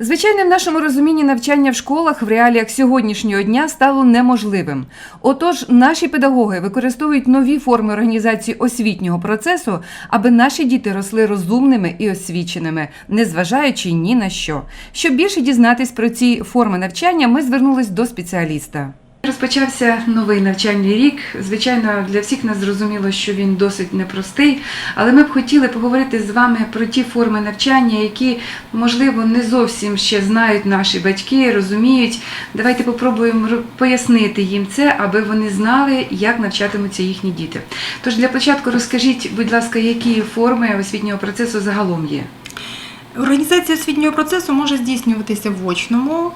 Звичайно, в нашому розумінні навчання в школах в реаліях сьогоднішнього дня стало неможливим. Отож, наші педагоги використовують нові форми організації освітнього процесу, аби наші діти росли розумними і освіченими, незважаючи ні на що. Щоб більше дізнатись про ці форми навчання, ми звернулись до спеціаліста. Розпочався новий навчальний рік. Звичайно, для всіх нас зрозуміло, що він досить непростий, але ми б хотіли поговорити з вами про ті форми навчання, які, можливо, не зовсім ще знають наші батьки, розуміють. Давайте попробуємо пояснити їм це, аби вони знали, як навчатимуться їхні діти. Тож для початку розкажіть, будь ласка, які форми освітнього процесу загалом є. Організація освітнього процесу може здійснюватися в очному,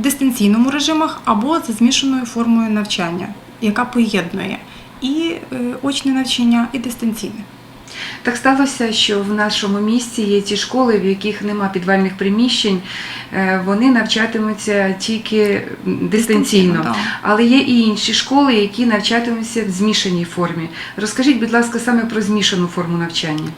дистанційному режимах або за змішаною формою навчання, яка поєднує і е, очне навчання, і дистанційне. Так сталося, що в нашому місті є ті школи, в яких нема підвальних приміщень, е, вони навчатимуться тільки дистанційно. Але є і інші школи, які навчатимуться в змішаній формі. Розкажіть, будь ласка, саме про змішану форму навчання.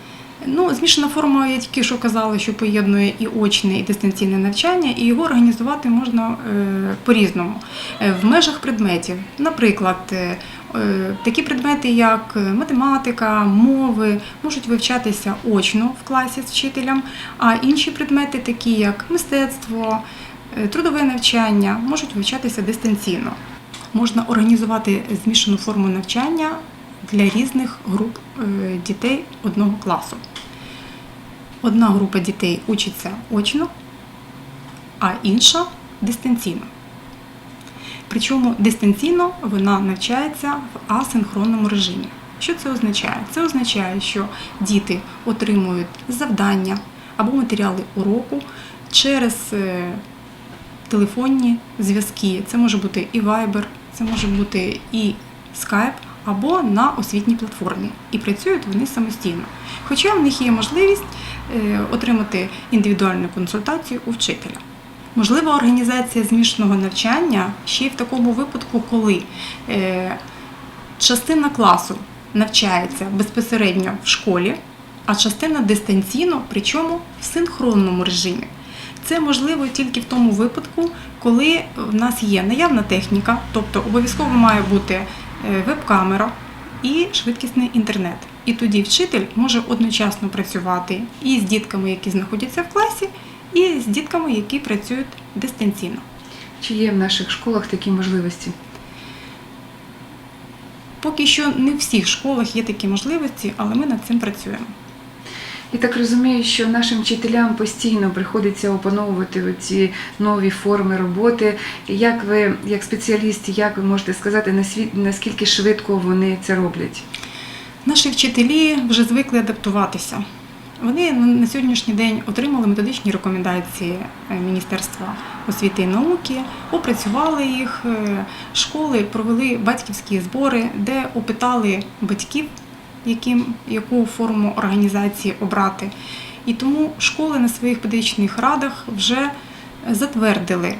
Ну, змішана форма, я тільки що казала, що поєднує і очне, і дистанційне навчання, і його організувати можна е, по-різному Е, в межах предметів. Наприклад, е, такі предмети, як математика, мови, можуть вивчатися очно в класі з вчителем, а інші предмети, такі як мистецтво, трудове навчання, можуть вивчатися дистанційно. Можна організувати змішану форму навчання для різних груп е, дітей одного класу. Одна група дітей учиться очно, а інша дистанційно. Причому дистанційно вона навчається в асинхронному режимі. Що це означає? Це означає, що діти отримують завдання або матеріали уроку через е, телефонні зв'язки. Це може бути і Viber, це може бути і Skype, або на освітній платформі. І працюють вони самостійно. Хоча в них є можливість е, отримати індивідуальну консультацію у вчителя. Можлива організація змішаного навчання ще й в такому випадку, коли е, частина класу навчається безпосередньо в школі, а частина дистанційно, причому в синхронному режимі. Це можливо тільки в тому випадку, коли в нас є наявна техніка, тобто обов'язково має бути веб-камера і швидкісний інтернет. І тоді вчитель може одночасно працювати і з дітками, які знаходяться в класі, і з дітками, які працюють дистанційно. Чи є в наших школах такі можливості? Поки що не в всіх школах є такі можливості, але ми над цим працюємо. І так розумію, що нашим вчителям постійно приходиться опановувати ці нові форми роботи. Як ви, як спеціаліст, як ви можете сказати, наскільки швидко вони це роблять? Наші вчителі вже звикли адаптуватися. Вони на сьогоднішній день отримали методичні рекомендації е, Міністерства освіти і науки, опрацювали їх. е, Школи провели батьківські збори, де опитали батьків, яким, яку форму організації обрати. І тому школи на своїх педагогічних радах вже затвердили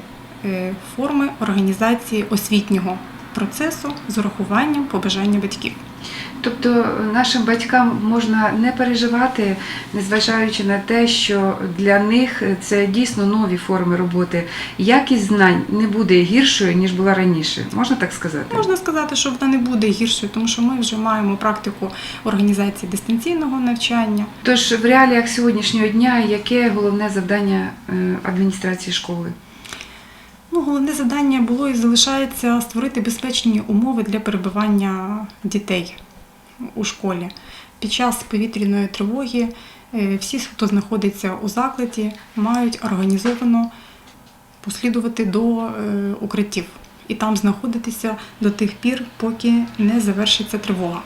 е, форми організації освітнього процесу з урахуванням побажання батьків. Тобто нашим батькам можна не переживати, незважаючи на те, що для них це дійсно нові форми роботи. Якість знань не буде гіршою, ніж була раніше. Можна так сказати? Можна сказати, що вона не буде гіршою, тому що ми вже маємо практику організації дистанційного навчання. Тож в реаліях сьогоднішнього дня яке головне завдання е, адміністрації школи? Ну, головне завдання було і залишається створити безпечні умови для перебування дітей у школі. Під час повітряної тривоги е, всі, хто знаходиться у закладі, мають організовано послідувати до е, укриттів і там знаходитися до тих пір, поки не завершиться тривога.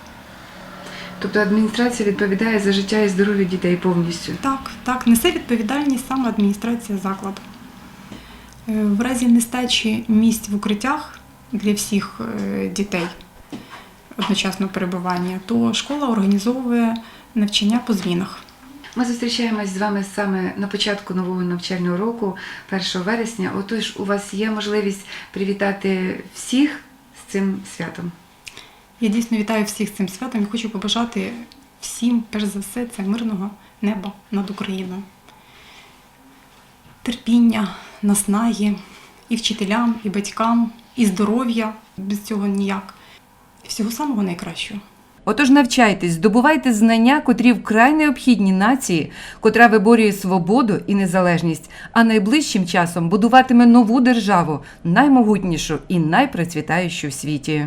Тобто адміністрація відповідає за життя і здоров'я дітей повністю. Так, так, несе відповідальність саме адміністрація закладу. Е, В разі нестачі місць в укриттях для всіх дітей одночасного перебування, то школа організовує навчання по змінах. Ми зустрічаємось з вами саме на початку нового навчального року, 1 вересня. Отож, у вас є можливість привітати всіх з цим святом. Я дійсно вітаю всіх з цим святом і хочу побажати всім, перш за все, це мирного неба над Україною. терпіння, наснаги і вчителям, і батькам, і здоров'я. Без цього ніяк. Всього самого найкращого. Отож навчайтесь, здобувайте знання, котрі вкрай необхідні нації, котра виборює свободу і незалежність, а найближчим часом будуватиме нову державу, наймогутнішу і найпроцвітаючу в світі.